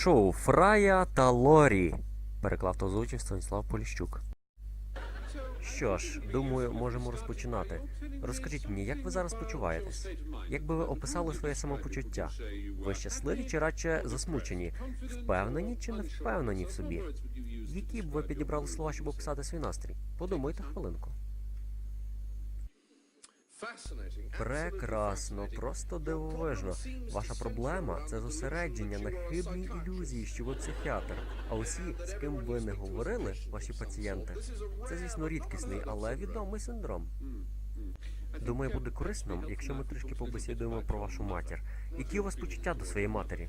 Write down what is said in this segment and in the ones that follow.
шоу Фрая та Лорі. Переклав та озвучив Станіслав Поліщук. Що ж, думаю, можемо розпочинати. Розкажіть мені, як ви зараз почуваєтесь? Як би ви описали своє самопочуття? Ви щасливі чи радше засмучені? Впевнені чи не впевнені в собі? Які б ви підібрали слова, щоб описати свій настрій? Подумайте хвилинку. Прекрасно, просто дивовижно. Ваша проблема це зосередження на хибній ілюзії, що ви психіатр. А усі, з ким ви не говорили, ваші пацієнти, це, звісно, рідкісний, але відомий синдром. Думаю, буде корисним, якщо ми трішки побесідуємо про вашу матір. Які у вас почуття до своєї матері?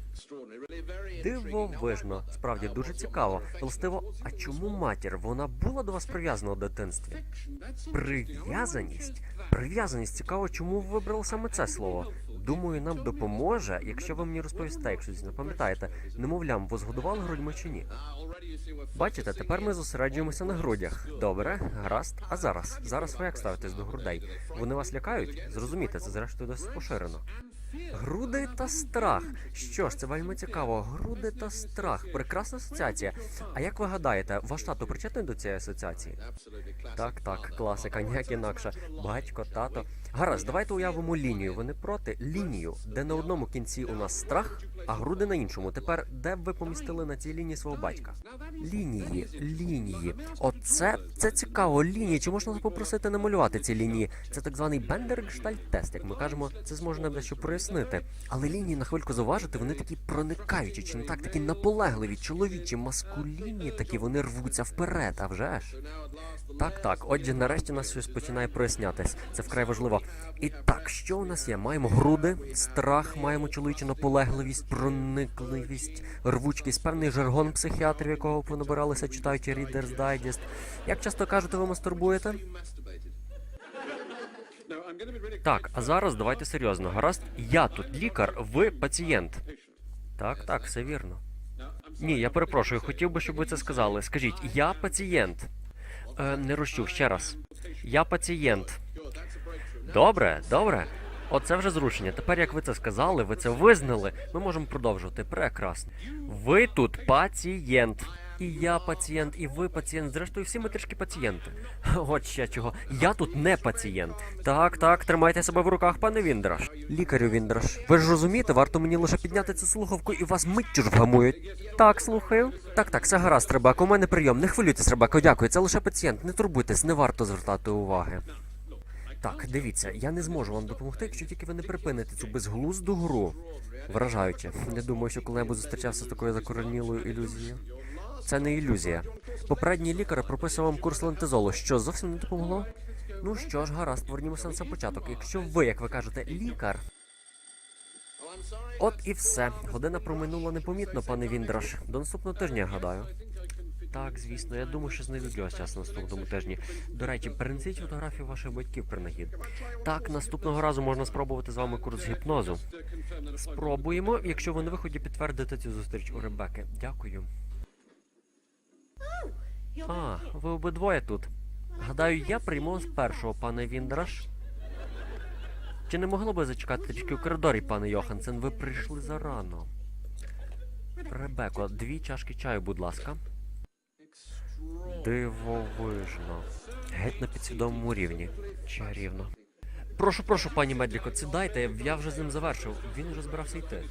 Дивовижно, справді дуже цікаво. Властиво, а чому матір? Вона була до вас прив'язана у дитинстві? Прив'язаність? Прив'язаність цікаво, чому ви вибрали саме це слово. Думаю, нам допоможе, якщо ви мені розповісте, якщо не пам'ятаєте, немовлям, ви згодували грудьми чи ні? Бачите, тепер ми зосереджуємося на грудях. Добре, гаразд. А зараз? Зараз ви як ставитесь до грудей? Вони вас лякають? Зрозумійте, це зрештою досить поширено. Груди та страх. Що ж, це вельми цікаво. Груди та страх. Прекрасна асоціація. А як ви гадаєте, ваш тато причетний до цієї асоціації? Так, так, класика, ніяк інакше. Батько, тато. Гаразд, давайте уявимо лінію. Ви не проти лінію, де на одному кінці у нас страх, а груди на іншому. Тепер де б ви помістили на цій лінії свого батька? Лінії, лінії. Оце це цікаво. Лінії. Чи можна попросити намалювати ці лінії? Це так званий Бендер-Гештальт-тест, як ми кажемо, це зможе нам дещо прояснити. Але лінії на хвильку зауважити, вони такі проникаючі, чи не так, такі наполегливі, чоловічі, маскулінні, такі вони рвуться вперед, а вже ж. Так, так. Отже, нарешті у нас щось починає прояснятись. Це вкрай важливо. І так, що у нас є? Маємо груди, страх, маємо чоловічу наполегливість, проникливість, рвучкість, певний жаргон психіатрів, якого ви набиралися, читаючи Reader's Digest. Як часто кажете, ви мастурбуєте? Так, а зараз давайте серйозно. Гаразд, я тут лікар, ви пацієнт. Так, так, все вірно. Ні, я перепрошую, хотів би, щоб ви це сказали. Скажіть, я пацієнт. Е, не розчув ще раз. Я пацієнт. Добре, добре. Оце вже зрушення. Тепер, як ви це сказали, ви це визнали, ми можемо продовжувати. Прекрасно. Ви тут пацієнт. І я пацієнт, і ви пацієнт. Зрештою, всі ми трішки пацієнти. От ще чого. Я тут не пацієнт. Так, так, тримайте себе в руках, пане Віндраш. Лікарю Віндраш. Ви ж розумієте, варто мені лише підняти цю слухавку і вас миттю ж вгамують. Так, слухаю. Так, так, все гаразд, Ребеко, у мене прийом. Не хвилюйтесь, Ребеко, дякую. Це лише пацієнт. Не турбуйтесь, не варто звертати уваги. Так, дивіться, я не зможу вам допомогти, якщо тільки ви не припините цю безглузду гру. Вражаюче. Не думаю, що коли-небудь зустрічався з такою закоренілою ілюзією. Це не ілюзія. Попередній лікар прописав вам курс лентизолу, що зовсім не допомогло. Ну що ж, гаразд, повернімося на початок. Якщо ви, як ви кажете, лікар. От і все. Година проминула непомітно, пане Віндраш. До наступного тижня, гадаю. Так, звісно, я думаю, що знайду для вас час на наступному тижні. До речі, перенесіть фотографію ваших батьків принагід. Так, наступного разу можна спробувати з вами курс гіпнозу. Спробуємо, якщо ви на виході підтвердите цю зустріч у Ребеки. Дякую. А, ви обидвоє тут. Гадаю, я прийму з першого, пане Віндраш. Чи не могло би зачекати трішки у коридорі, пане Йохансен? Ви прийшли зарано. Ребеко, дві чашки чаю, будь ласка. Дивовижно. Геть на підсвідомому рівні. Чарівно. Прошу, прошу, пані Медліко, сідайте, я вже з ним завершив. Він уже збирався йти.